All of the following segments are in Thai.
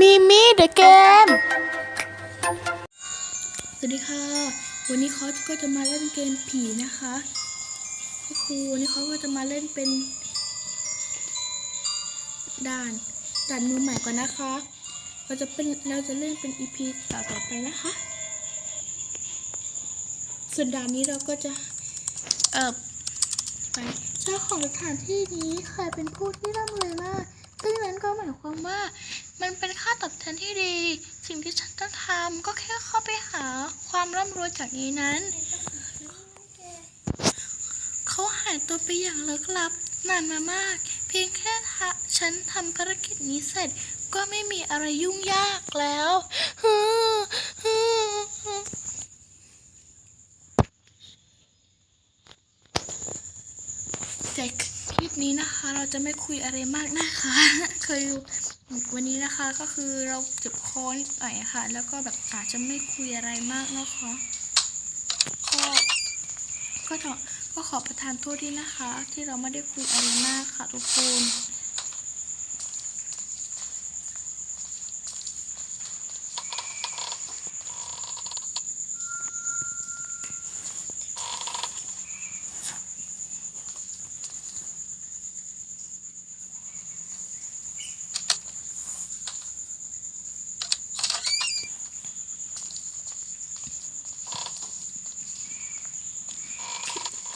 มีมีเดอะเกม สวัสดีค่ะ วันนี้เขาก็จะมาเล่นเกมผีนะคะ ก็คือวันนี้เขาก็จะมาเล่นเป็นด่านด่านมือใหม่ก่อนนะคะ เราจะเป็นเราจะเล่นเป็น EP ต่อต่อไปนะคะ ส่วนด่านนี้เราก็จะเอ่อไปเจ้าของสถานที่นี้เคยเป็นผู้ที่ร่ำรวยมากซึ่งนั้นก็หมายความว่า มันเป็นค่าตอบแทนที่ดี สิ่งที่ฉันต้องทำก็แค่เข้าไปหาความร่ำรวยจากนี้นั้น เขาหายตัวไปอย่างลึกลับนานมามาก เพียงแค่ฉันทำภารกิจนี้เสร็จ ก็ไม่มีอะไรยุ่งยากแล้ว แต่คลิป นี้นะคะเราจะไม่คุยอะไรมากนะคะ เคยวันนี้นะคะก็คือเราเจ็บคอนิดหน่อยค่ะ แล้วก็แบบอาจจะไม่คุยอะไรมากนะคะก็ก็ขอก็ขอประทานโทษที่นะคะ ที่เราไม่ได้คุยอะไรมากค่ะทุกคน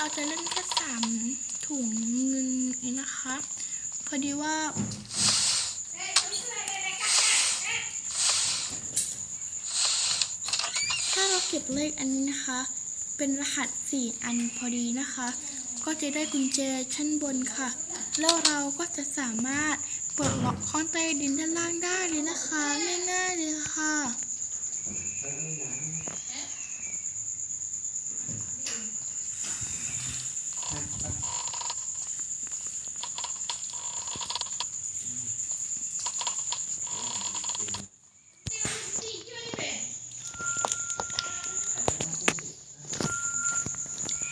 เราจะเล่นแค่สามถุงเงินนะคะ พอดีว่าถ้าเราเก็บเลขอันนี้นะคะ เป็นรหัสสี่อันพอดีนะคะ ก็จะได้กุญแจชั้นบนค่ะ แล้วเราก็จะสามารถเปิดล็อกห้องใต้ดินด้านล่างได้เลยนะคะ ง่ายๆเลยค่ะ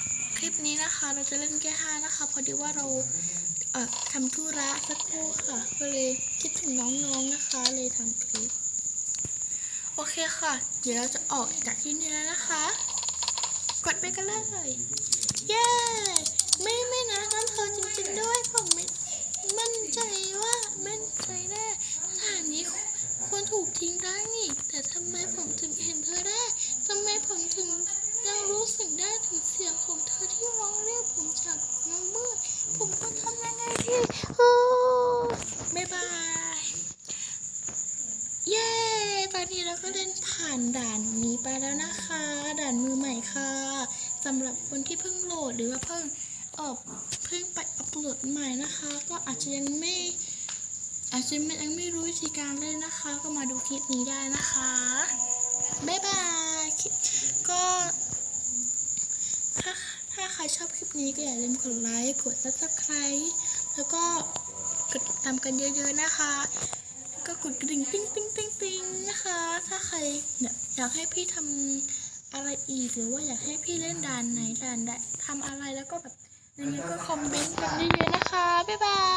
ค ลิปนี้นะคะ เราจะเล่นแค่ห้านะคะ พอดีว่าเราเอ่อทำธุระสักครู่ค่ะ ก็เลยคิดถึงน้องๆนะคะ เลยทำคลิป โอเคค่ะ เดี๋ยวเราจะออกจากที่นี่แล้วนะคะ กดไปกันเลยเย้ ไม่ไม่นะนั่นเธอจริงๆด้วยผมไม่มั่นใจว่ามั่นใจแน่สถานนี้ควรถูกทิ้งได้นี่ แต่ทำไมผมถึงเห็นเธอได้ทำไมผมถึงยัง รู้สึกได้ถึงเสียงของเธอที่ร้องเรียกผมจากเงามืดผมต้องทำยังไงดีโอ้บ๊ายบายเย้ตอนนี้เราก็เล่นผ่านด่านนี้ไปแล้วนะคะ ด่านมือใหม่ค่ะสำหรับคนที่เพิ่งโหลดหรือว่าเพิ่งเออเพิ่งไปอัปโหลดใหม่นะคะ ก็อาจจะยังไม่อาจจะยังไม่รู้วิธีการเล่นนะคะ ก็มาดูคลิปนี้ได้นะคะ บ๊ายบายคลิปก็ ถ้าถ้าใครชอบคลิป นี้ก็อย่าลืมกดไลค์กด subscribe แล้วก็กดติดตามกันเยอะๆนะคะ ก็กดกระดิ่งปิ้งปิ้งปิ้งปิ้งนะคะ ถ้าใครเนี่ยอยากให้พี่ทำอะไรอีกหรือว่าอยากให้พี่เล่นด่านไหนด่านใดทำอะไรแล้วก็แบบยังไงก็คอมเมนต์กันเยอะๆนะคะ บ๊ายบาย